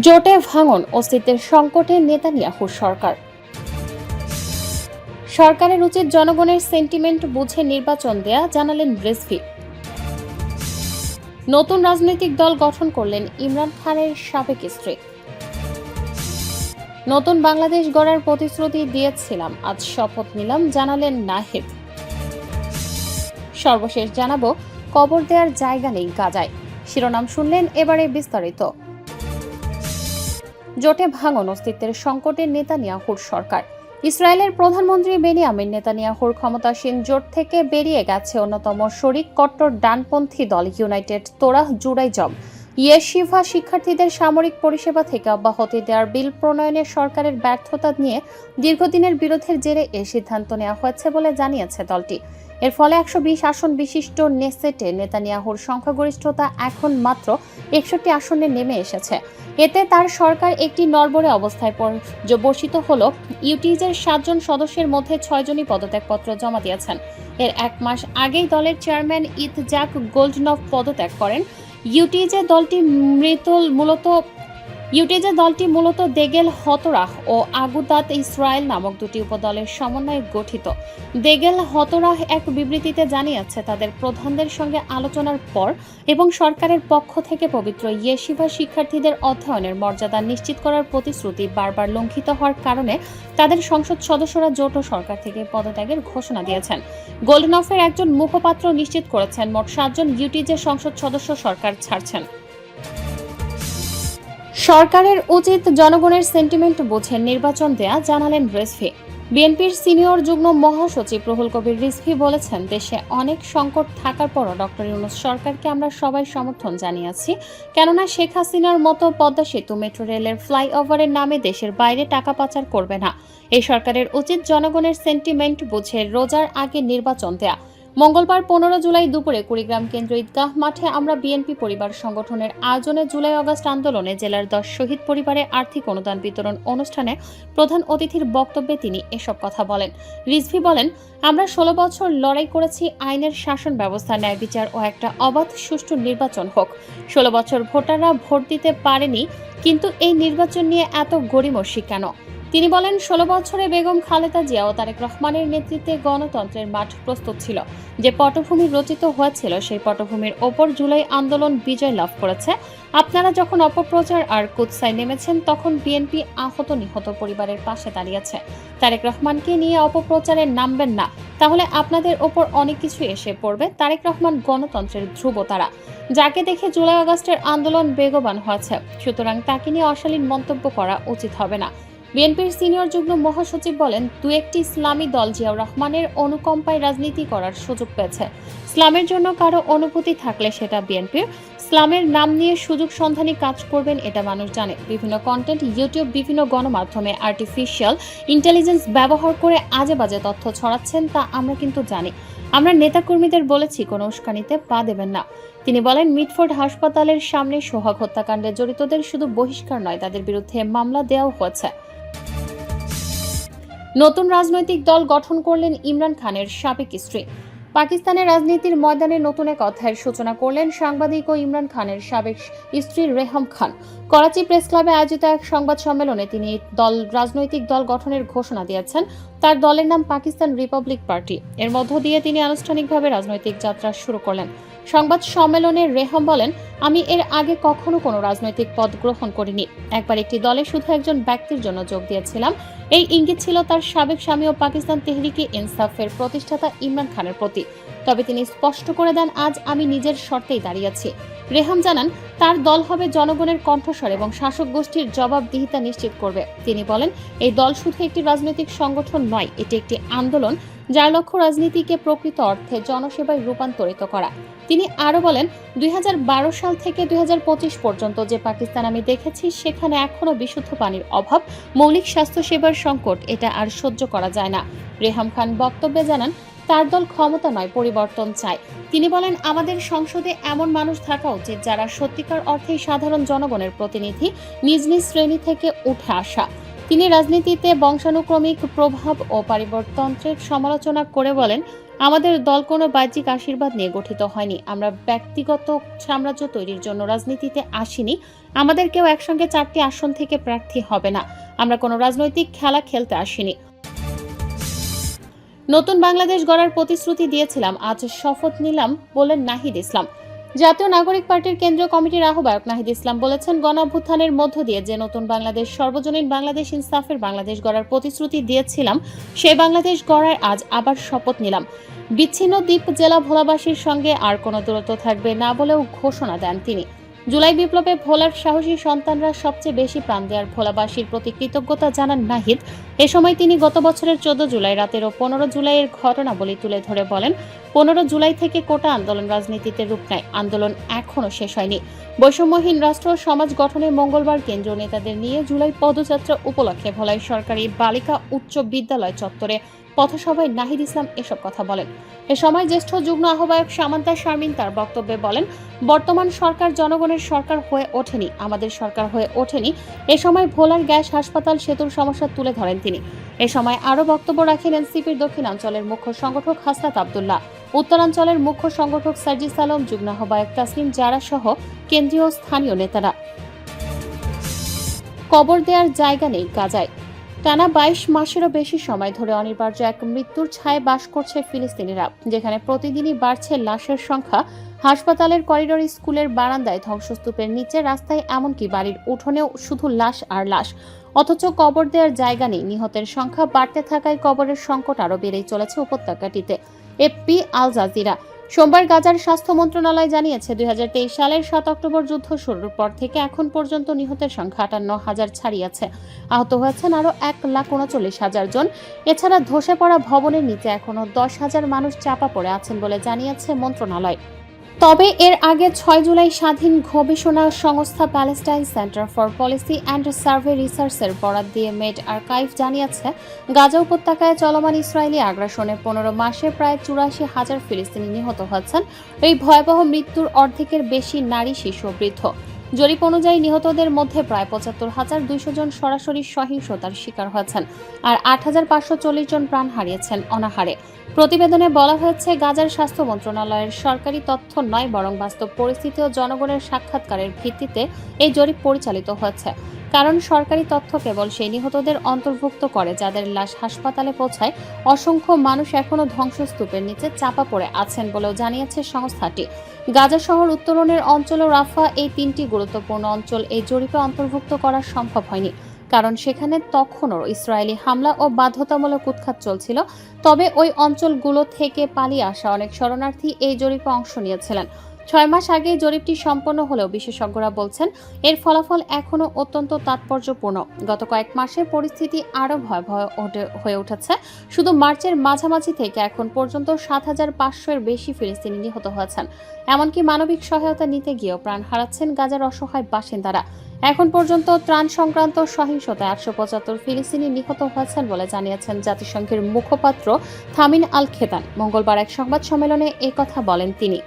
জোটে ভাঙন অস্তিত্বের সংকটে নেতানিয়াহুর সরকার। সরকারের উচিত জনগণের সেন্টিমেন্ট বুঝে নির্বাচন দেয়া জানালেন রেজভি। নতুন রাজনৈতিক দল গঠন করলেন ইমরান খানের সাবেক স্ত্রী। নতুন বাংলাদেশ গড়ার প্রতিশ্রুতি দিয়েছিলাম, আজ শপথ নিলাম, জানালেন নাহিদ। সর্বশেষ জানাব, কবর দেওয়ার জায়গা নেই গাজায়। শিরোনাম শুনলেন এবারে বিস্তারিত। জোটে ভাঙন অস্তিত্বের সংকটে নেতানিয়াহুর সরকার। ইসরায়েলের প্রধানমন্ত্রী বেনিয়ামিন নেতানিয়াহুর ক্ষমতাসীন জোট থেকে বেরিয়ে গেছে অন্যতম শরিক কট্টর ডানপন্থী দল ইউনাইটেড তোরাহ জুডাইজম ইয়েশিভা শিক্ষার্থীদের সামরিক পরিষেবা থেকে অব্যাহতি দেওয়ার বিল প্রণয়নে সরকারের ব্যর্থতা নিয়ে দীর্ঘদিনের বিরোধের জেরে এ সিদ্ধান্ত নেওয়া হয়েছে বলে জানিয়েছে দলটি। এর ফলে একশো বিশ আসন বিশিষ্ট নেসেটে নেতানিয়াহুর সংখ্যাগরিষ্ঠতা এখন মাত্র একষট্টি আসনে নেমে এসেছে। এতে তার সরকার একটি নড়বড়ে অবস্থায় পর- য- বসিত হল। ইউটিজের সাতজন সদস্যের মধ্যে ছয়জনই পদত্যাগপত্র জমা দিয়েছেন। এর এক মাস আগেই দলের চেয়ারম্যান ইতজাক গোল্ডনফ পদত্যাগ করেন। ইউটিজে দলটি মৃত মূলত ইউটিজে দলটি মূলত দেগেল, হতরাহ ও আগুদাত ইসরায়েল নামক দুটি উপদলের সমন্বয়ে গঠিত। দেগেল, হতরাহ এক বিবৃতিতে জানিয়েছে, তাদের প্রধানদের সঙ্গে আলোচনার পর এবং সরকারের পক্ষ থেকে পবিত্র ইয়েশিভা শিক্ষার্থীদের অধ্যয়নের মর্যাদা নিশ্চিত করার প্রতিশ্রুতি বারবার লঙ্ঘিত হওয়ার কারণে তাদের সংসদ সদস্যরা জোট সরকার থেকে পদত্যাগের ঘোষণা দিয়েছেন। গোল্ডনফের একজন মুখপাত্র নিশ্চিত করেছেন, মোট সাতজন ইউটিজের সংসদ সদস্য সরকার ছাড়ছেন। সরকারের উচিত জনগণের সেন্টিমেন্ট বুঝে, নির্বাচন দেয়া, জানালেন রেজভি। বিএনপির সিনিয়র যুগ্ম মহাসচিব রুহুল কবির রিজভি বলেছেন, দেশে অনেক সংকট থাকার পরও ডক্টর ইউনুস সরকারকে আমরা সবাই সমর্থন জানিয়েছি, কেননা শেখ হাসিনার মতো পদ্মা সেতু মেট্রো রেলের ফ্লাইওভারের নামে দেশের বাইরে টাকা পাচার করবে না। এই সরকারের উচিত জনগণের সেন্টিমেন্ট বুঝে, রোজার আগে নির্বাচন দেয়া। মঙ্গলবার পনেরো জুলাই দুপুরে কুড়িগ্রাম কেন্দ্র ঈদগাহ মাঠে আমরা বিএনপি পরিবার সংগঠনের আয়োজনে জুলাই আগস্ট আন্দোলনে জেলার দশ শহীদ পরিবারে আর্থিক অনুদান বিতরণ অনুষ্ঠানে প্রধান অতিথির বক্তব্যে তিনি এসব কথা বলেন। রিজভি বলেন, আমরা ষোলো বছর লড়াই করেছি, আইনের শাসন ব্যবস্থা, ন্যায় বিচার ও একটা অবাধ সুষ্ঠু নির্বাচন হোক। ষোলো বছর ভোটাররা ভোট দিতে পারেনি, কিন্তু এই নির্বাচন নিয়ে এত গড়িমসি কেন? তিনি বলেন, ষোলো বছরে বেগম খালেদা জিয়া ও তারেক রহমানের নেতৃত্বে গণতন্ত্রের মাঠ প্রস্তুত ছিল। যে পটভূমি রচিত হয়েছিল, সেই পটভূমির ওপর জুলাই আন্দোলন বিজয় লাভ করেছে। আপনারা যখন অপপ্রচার আর কুৎসায় নেমেছেন, তখন বিএনপি আহত নিহত পরিবারের পাশে দাঁড়িয়েছে। তারেক রহমানকে নিয়ে অপপ্রচারে নামবেন না। তাহলে আপনাদের ওপর অনেক কিছু এসে পড়বে। তারেক রহমান গণতন্ত্রের ধ্রুব তারা। যাকে দেখে জুলাই আগস্টের আন্দোলন বেগবান হয়েছে। সুতরাং তাকে নিয়ে অশালীন মন্তব্য করা উচিত হবে না। বিএনপির সিনিয়র যুগ্ম মহাসচিব বলেন, দু একটি ইসলামী দল জিয়াউর রহমানের অনুকম্পায় রাজনীতি করার সুযোগ পেয়েছে। ইসলামের জন্য কারও অনুভূতি থাকলে সেটা বিএনপির। ইসলামের নাম নিয়ে সুযোগ সন্ধানী কাজ করবেন এটা মানুষ জানে। বিভিন্ন কন্টেন্ট ইউটিউব বিভিন্ন গণমাধ্যমে আর্টিফিশিয়াল ইন্টেলিজেন্স ব্যবহার করে আজে বাজে তথ্য ছড়াচ্ছেন তা আমরা কিন্তু জানি। আমরা নেতাকর্মীদের বলেছি, কোনো উস্কানিতে পা দেবেন না। তিনি বলেন, মিটফোর্ড হাসপাতালের সামনে সোহাগ হত্যাকাণ্ডে জড়িতদের শুধু বহিষ্কার নয়, তাদের বিরুদ্ধে মামলা দেওয়াও হয়েছে। নতুন রাজনৈতিক দল গঠন করলেন ইমরান খানের সাবেক স্ত্রী। পাকিস্তানের রাজনীতির ময়দানে নতুন এক অধ্যায়ের সূচনা করলেন সাংবাদিক ও ইমরান খানের সাবেক স্ত্রী রেহম খান। করাচি প্রেস ক্লাবে আয়োজিত এক সংবাদ সম্মেলনে তিনি দল, রাজনৈতিক দল গঠনের ঘোষণা দিয়েছেন। তার দলের নাম পাকিস্তান রিপাবলিক পার্টি। এর মধ্য দিয়ে তিনি আনুষ্ঠানিকভাবে রাজনৈতিক যাত্রা শুরু করলেন। সংবাদ সম্মেলনে রেহম বলেন, আমি এর আগে কখনো কোনো রাজনৈতিক পদ গ্রহণ করিনি। একবার একটি দলে শুধু একজন ব্যক্তির জন্য যোগ দিয়েছিলাম। এই ইঙ্গিত ছিল তার সাবেক স্বামী ও পাকিস্তান তেহরিকে ইনসাফের প্রতিষ্ঠাতা ইমরান খানের প্রতি। তবে তিনি স্পষ্ট করে দেন, আজ আমি নিজের শর্তেই দাঁড়িয়েছি রেহাম জানান, তার দল হবে জনগণের কণ্ঠস্বর এবং শাসক গোষ্ঠীর জবাবদিহিতা নিশ্চিত করবে। তিনি বলেন, এই দল শুধু একটি রাজনৈতিক সংগঠন নয়, এটি একটি আন্দোলন যার লক্ষ্য রাজনীতিকে প্রকৃত অর্থে জনসেবায় রূপান্তরিত করা। তিনি আরও বলেন, দুই হাজার বারো সাল থেকে দুই হাজার পঁচিশ পর্যন্ত যে পাকিস্তান আমি দেখেছি, সেখানে এখনও বিশুদ্ধ পানির অভাব, মৌলিক স্বাস্থ্যসেবার সংকট, এটা আর সহ্য করা যায় না। রেহাম খান বক্তব্যে জানান তার দল ক্ষমতা নয়, পরিবর্তন চায়। তিনি বলেন, আমাদের সংসদে এমন মানুষ থাকা উচিত যারা সত্যিকার অর্থেই সাধারণ জনগণের প্রতিনিধি নিজ নিজ শ্রেণি থেকে উঠে আসা। তিনি রাজনীতিতে বংশানুক্রমিক প্রভাব ও পরিবর্তন্ত্রের সমালোচনা করে বলেন, আমাদের দল কোনো বাহ্যিক আশীর্বাদ নিয়ে গঠিত হয়নি। আমরা ব্যক্তিগত সাম্রাজ্য তৈরির জন্য রাজনীতিতে আসিনি। আমাদের কেউ একসঙ্গে চারটি আসন থেকে প্রার্থী হবে না। আমরা কোনো রাজনৈতিক খেলা খেলতে আসিনি। নতুন বাংলাদেশ গড়ার প্রতিশ্রুতি দিয়েছিলাম, আজ শপথ নিলাম বলেন নাহিদ ইসলাম। জাতীয় নাগরিক পার্টির কেন্দ্রীয় কমিটির আহ্বায়ক নাহিদ ইসলাম বলেছেন গণ অভ্যুত্থানের মধ্য দিয়ে যে নতুন বাংলাদেশ, সর্বজনীন বাংলাদেশ ইনসাফের বাংলাদেশ গড়ার প্রতিশ্রুতি দিয়েছিলাম, সেই বাংলাদেশ গড়ার আজ আবার শপথ নিলাম। বিচ্ছিন্ন দ্বীপ জেলা ভোলাবাসীর সঙ্গে আর কোনো দূরত্ব থাকবে না বলেও ঘোষণা দেন তিনি। জুলাই বিপ্লবে ভোলার সাহসী সন্তানরা সবচেয়ে বেশি প্রাণ দেওয়ার ভোলাবাসীর প্রতি কৃতজ্ঞতা জানান নাহিদ। এ সময় তিনি গত বছরের চোদ্দ জুলাই রাতের ও পনেরো জুলাইয়ের ঘটনাবলী তুলে ধরে বলেন, পনেরো জুলাই থেকে কোটা আন্দোলন রাজনীতিতে রূপ নেয়। আন্দোলন এখনও শেষ হয়নি। বৈষম্যহীন রাষ্ট্র সমাজ গঠনে মঙ্গলবার কেন্দ্রীয় নেতাদের নিয়ে জুলাই পদযাত্রা উপলক্ষে ভোলাই সরকারি বালিকা উচ্চ বিদ্যালয় চত্বরে পথসভায় নাহিদ ইসলাম এসব কথা বলেন। এ সময় জ্যেষ্ঠ যুগ্ম আহ্বায়ক সামান্তা শারমিন তার বক্তব্যে বলেন, বর্তমান সরকার জনগণের সরকার হয়ে ওঠেনি, আমাদের সরকার হয়ে ওঠেনি। এ সময় ভোলার গ্যাস হাসপাতাল সেতুর সমস্যা তুলে ধরেন তিনি। এ সময় আরও বক্তব্য রাখেন এনসিপির দক্ষিণাঞ্চলের মুখ্য সংগঠক হাসনাত আবদুল্লাহ। উত্তরাঞ্চলের মুখ্য সংগঠক সার্জিস আলম, যুগ্ম আহ্বায়ক তাসলিম জারা সহ কেন্দ্রীয় স্থানীয় নেতারা। কবর দেওয়ার জায়গা নেই গাজায়। টানা বাইশ মাসেরও বেশি সময় ধরে অনিবার্য এক মৃত্যুর ছায়ে বাস করছে ফিলিস্তিনিরা, যেখানে প্রতিদিনই বাড়ছে লাশের সংখ্যা। হাসপাতালের করিডোর স্কুলের বারান্দায় ধ্বংসস্তূপের নিচে রাস্তায় এমনকি বাড়ির উঠোনেও শুধু লাশ আর লাশ। অথচ কবর দেওয়ার জায়গা নেই, নিহতের সংখ্যা বাড়তে থাকায় কবরের সংকট আরও বেড়েই চলেছে উপত্যকাটিতে। এপি আল জাজিরা সোমবার গাজার স্বাস্থ্য মন্ত্রণালয় জানিয়েছে, দুই হাজার তেইশ সালের সাত অক্টোবর যুদ্ধ শুরুর পর থেকে এখন পর্যন্ত নিহতের সংখ্যা আটান্ন হাজার ছাড়িয়েছে। আহত হয়েছেন আরও এক লাখ উনচল্লিশ হাজার জন। এছাড়া ধসে পড়া ভবনের নিচে এখনও দশ হাজার মানুষ চাপা পড়ে আছেন বলে জানিয়েছে মন্ত্রণালয়। তবে এর আগে ছয় জুলাই স্বাধীন গবেষণা সংস্থা Palestine centre for policy and survey রিসার্চের বরাদ দিয়ে মেড আর্কাইভ জানিয়েছে, গাজা উপত্যকায় চলমান ইসরায়েলি আগ্রাসনে পনেরো মাসে প্রায় চুরাশি হাজার ফিলিস্তিনি নিহত হয়েছেন। এই ভয়াবহ মৃত্যুর অর্ধেকের বেশি নারী, শিশু বৃদ্ধ। জরিপ অনুযায়ী নিহতদের মধ্যে প্রায় পঁচাত্তর হাজার দুইশো জন সরাসরি সহিংসতার শিকার হয়েছেন আর আট হাজার পাঁচশো চল্লিশ জন প্রাণ হারিয়েছেন অনাহারে। প্রতিবেদনে বলা হয়েছে, গাজার স্বাস্থ্য মন্ত্রণালয়ের সরকারি তথ্য নয়, বরং বাস্তব পরিস্থিতি ও জনগণের সাক্ষাৎকারের ভিত্তিতে এই জরিপ পরিচালিত হয়েছে। কারণ সরকারি তথ্য কেবল সেই নিহতদের অন্তর্ভুক্ত করে যাদের লাশ হাসপাতালে পৌঁছায়, অসংখ্য মানুষ এখনও ধ্বংসস্তূপের নিচে চাপা পড়ে আছেন বলেও জানিয়েছে সংস্থাটি। গাজা শহর উত্তরণের অঞ্চল ও রাফা এই তিনটি গুরুত্বপূর্ণ অঞ্চল এই জরিপে অন্তর্ভুক্ত করা সম্ভব হয়নি। কারণ সেখানে তখনও ইসরায়েলি হামলা ও বাধ্যতামূলক উৎখাত চলছিল। তবে ওই অঞ্চলগুলো থেকে পালিয়ে আসা অনেক শরণার্থী এই জরিপে অংশ নিয়েছিলেন। ছয় মাস আগে জরিপটি সম্পন্ন হলেও বিশেষজ্ঞরা বলছেন, এর ফলাফল এখনও অত্যন্ত তাৎপর্যপূর্ণ। গত কয়েক মাসে পরিস্থিতি আরও ভয়াবহ হয়ে উঠেছে। শুধু মার্চের মাঝামাঝি থেকে এখন পর্যন্ত সাত হাজার পাঁচশো এর বেশি ফিলিস্তিনি নিহত হয়েছেন। এমনকি মানবিক সহায়তা নিতে গিয়েও প্রাণ হারাচ্ছেন গাজার অসহায় বাসিন্দারা। এখন পর্যন্ত ত্রাণ সংক্রান্ত সহিংসতায় আটশো পঁচাত্তর ফিলিস্তিনি নিহত হয়েছেন বলে জানিয়েছেন জাতিসংঘের মুখপাত্র থামিন আল খেতান মঙ্গলবার এক সংবাদ সম্মেলনে কথা বলেন তিনি।